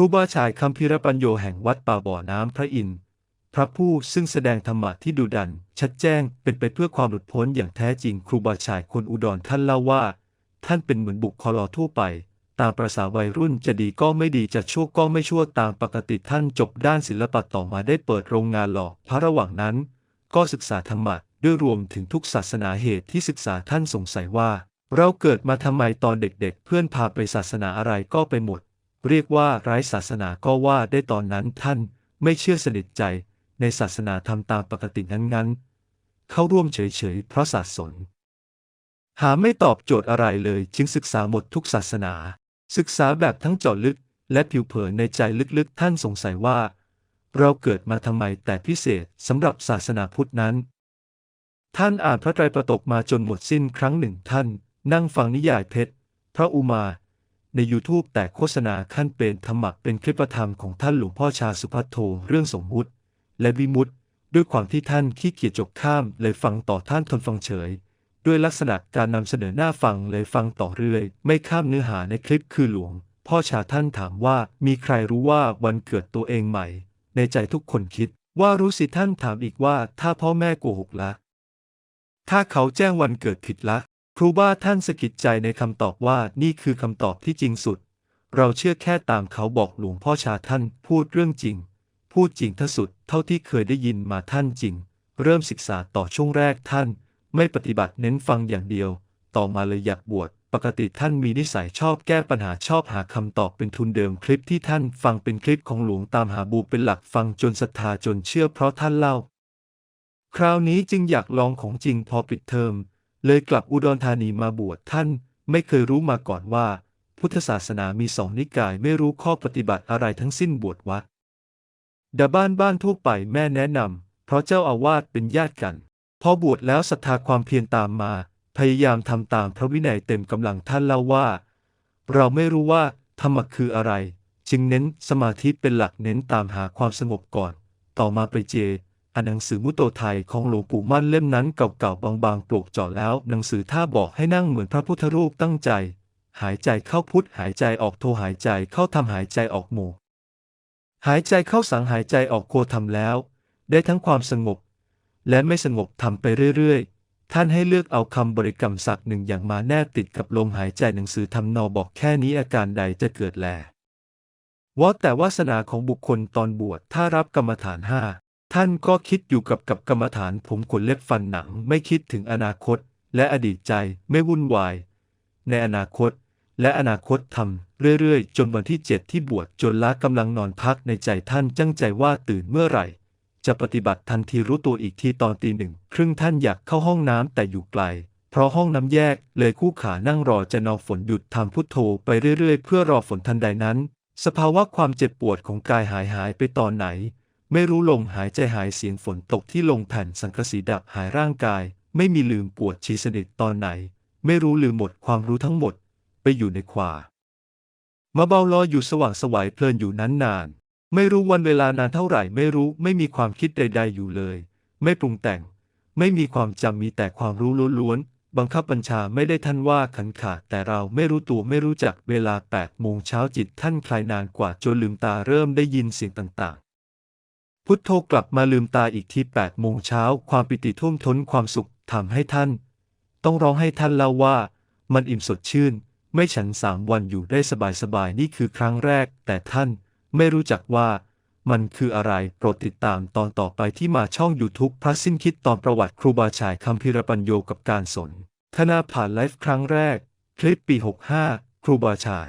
รูบาชายคำพิรปัญโยแห่งวัดป่าบ่อน้ำพระอินทร์พระผู้ซึ่งแสดงธรรมะที่ดุดัน ชัดแจ้งเป็นไปเพื่อความหลุดพ้นอย่างแท้จริงครูบาชายคนอุดรท่านเล่าว่า ท่านเป็นเหมือนบุคคลทั่วไป ตามประษาวัยรุ่นจะดีก็ไม่ดีจะชั่วก็ไม่ชั่วตามปกติท่านจบด้านศิลปะต่อมาได้เปิดโรงงานหล่อพระระหว่างนั้น ก็ศึกษาธรรมะด้วยรวมถึงทุกศาสนาเหตุที่ศึกษาท่านสงสัยว่า เราเกิดมาทำไมตอนเด็กๆเพื่อนพาไปศาสนาอะไรก็ไปหมด เรียกว่าไร้ศาสนาก็ว่าได้ตอนนั้นท่านไม่เชื่อสนิทใจในศาสนาทำตามปกตินั้นๆ เข้าร่วมเฉยๆ เพราะศาสน หาไม่ตอบโจทย์อะไรเลยจึงศึกษาหมดทุกศาสนา ศึกษาแบบทั้งเจาะลึกและผิวเผินในใจลึกๆ ท่านสงสัยว่า เราเกิดมาทำไมแต่พิเศษสำหรับศาสนาพุทธนั้น ท่านอ่านพระไตรปิฎกมาจนหมดสิ้นครั้งหนึ่งท่าน นั่งฟังนิยายเพชร พระอุมา ใน YouTube แต่โฆษณาขั้นเป็นธรรมะเป็นคลิปธรรมของท่านหลวงพ่อชาสุภัทโทเรื่องสมมุติ และวิมุตติ ด้วยความที่ท่านขี้เกียจจบข้ามเลยฟังต่อท่านทนฟังเฉย ด้วยลักษณะการนำเสนอหน้าฟังเลยฟังต่อเรื่อย ไม่ข้ามเนื้อหาในคลิปคือหลวง พ่อชาท่านถามว่ามีใครรู้ว่าวันเกิดตัวเองใหม่ ในใจทุกคนคิด ว่ารู้สิท่านถามอีกว่าถ้าพ่อแม่โกหกละถ้าเขาแจ้งวันเกิดผิดละ ครูบาท่านสะกิดใจในคำตอบว่านี่คือคำตอบที่จริงสุด เราเชื่อแค่ตามเขาบอกหลวงพ่อชาท่านพูดเรื่องจริง พูดจริงที่สุดเท่าที่เคยได้ยินมาท่านจริง เริ่มศึกษาต่อช่วงแรกท่าน ไม่ปฏิบัติเน้นฟังอย่างเดียว ต่อมาเลยอยากบวชปกติท่านมีนิสัยชอบแก้ปัญหาชอบหาคำตอบเป็นทุนเดิมคลิปที่ท่านฟังเป็นคลิปของหลวงตามหาบูเป็นหลักฟังจนศรัทธาจนเชื่อเพราะท่านเล่า คราวนี้จึงอยากลองของจริงพอปิดเทอม เลยกลับอุดรธานีมาบวชท่านไม่เคยรู้มาก่อนว่า พุทธศาสนามีสองนิกายไม่รู้ข้อปฏิบัติอะไรทั้งสิ้นบวชวัดดาบ้านบ้านทั่วไปแม่แนะนำเพราะเจ้าอาวาสเป็นญาติกัน พอบวชแล้วศรัทธาความเพียรตามมา พยายามทำตามพระวินัยเต็มกำลังท่านเล่าว่า เราไม่รู้ว่าธรรมะคืออะไร จึงเน้นสมาธิเป็นหลักเน้นตามหาความสงบก่อน ต่อมาไปเจ อ่านหนังสือมุตโตไทยของหลวงปู่มั่นเล่มนั้นเก่าๆบางๆปลูกเจาะแล้ว หนังสือท่าบอกให้นั่งเหมือนพระพุทธรูปตั้งใจ หายใจเข้าพุทธหายใจออกโทหายใจเข้าทำหายใจออกโมหายใจเข้าสังหายใจออกโคทำแล้ว ได้ทั้งความสงบ และไม่สงบทำไปเรื่อยๆ ท่านให้เลือกเอาคำบริกรรมสักหนึ่งอย่างมาแนบติดกับลมหายใจหนังสือทำนอบอกแค่นี้อาการใดจะเกิดแลว่าแต่วาสนาของบุคคลตอนบวชถ้ารับกรรมฐานห้า ท่านก็คิดอยู่กับกับกรรมฐานผมขนเล็บฟันหนัง ไม่คิดถึงอนาคต และอดีตใจไม่วุ่นวาย ในอนาคต และอนาคตทำเรื่อยๆ จนวันที่เจ็ดที่บวชจนละกำลังนอนพักในใจท่านจังใจว่าตื่นเมื่อไหร่ จะปฏิบัติทันทีรู้ตัวอีกทีตอนตีหนึ่งครึ่งท่านอยากเข้าห้องน้ำแต่อยู่ไกล เพราะห้องน้ำแยกเลยคู่ขานั่งรอจะนอนฝนหยุดทำพุทโธไปเรื่อยๆ เพื่อรอฝนทันใดนั้น สภาวะความเจ็บปวดของกายหายหายไปตอนไหน ไม่รู้ลมหายใจหายเสียงฝนตกที่ลงแผ่นสังกะสีดับหายร่างกาย ไม่มีลืมปวดชีสนิทตอนไหน ไม่รู้ลืมหมดความรู้ทั้งหมด ไปอยู่ในความาเบาลอยอยู่สว่างสวัยเพลินอยู่นั้นนาน ไม่รู้วันเวลานานเท่าไหร่ไม่รู้ไม่มีความคิดใด ๆ อยู่เลย ไม่ปรุงแต่ง ไม่มีความจำมีแต่ความรู้ล้วนๆบังคับบัญชาไม่ได้ท่านว่าขันขาดแต่เราไม่รู้ตัวไม่รู้จักเวลา8ปดโมงเช้าจิตท่านคลายนานกว่าจนลืมตาเริ่มได้ยินเสียงต่าง พุทโธกลับมาลืมตาอีกที8ปดโมงเช้าความปิติท่วมท้นความสุขทำให้ท่าน ต้องร้องให้ท่านเล่าว่า มันอิ่มสดชื่น ไม่ฉันสามวันอยู่ได้สบายๆนี่คือครั้งแรก แต่ท่านไม่รู้จักว่ามันคืออะไร โปรดติดตามตอนต่อไปที่มาช่อง YouTube พระสิ้นคิดตอนประวัติครูบาชายคำพิรปัญโยกับการสนทนาผ่านไลฟ์ครั้งแรก คลิปปี 65 ครูบาชาย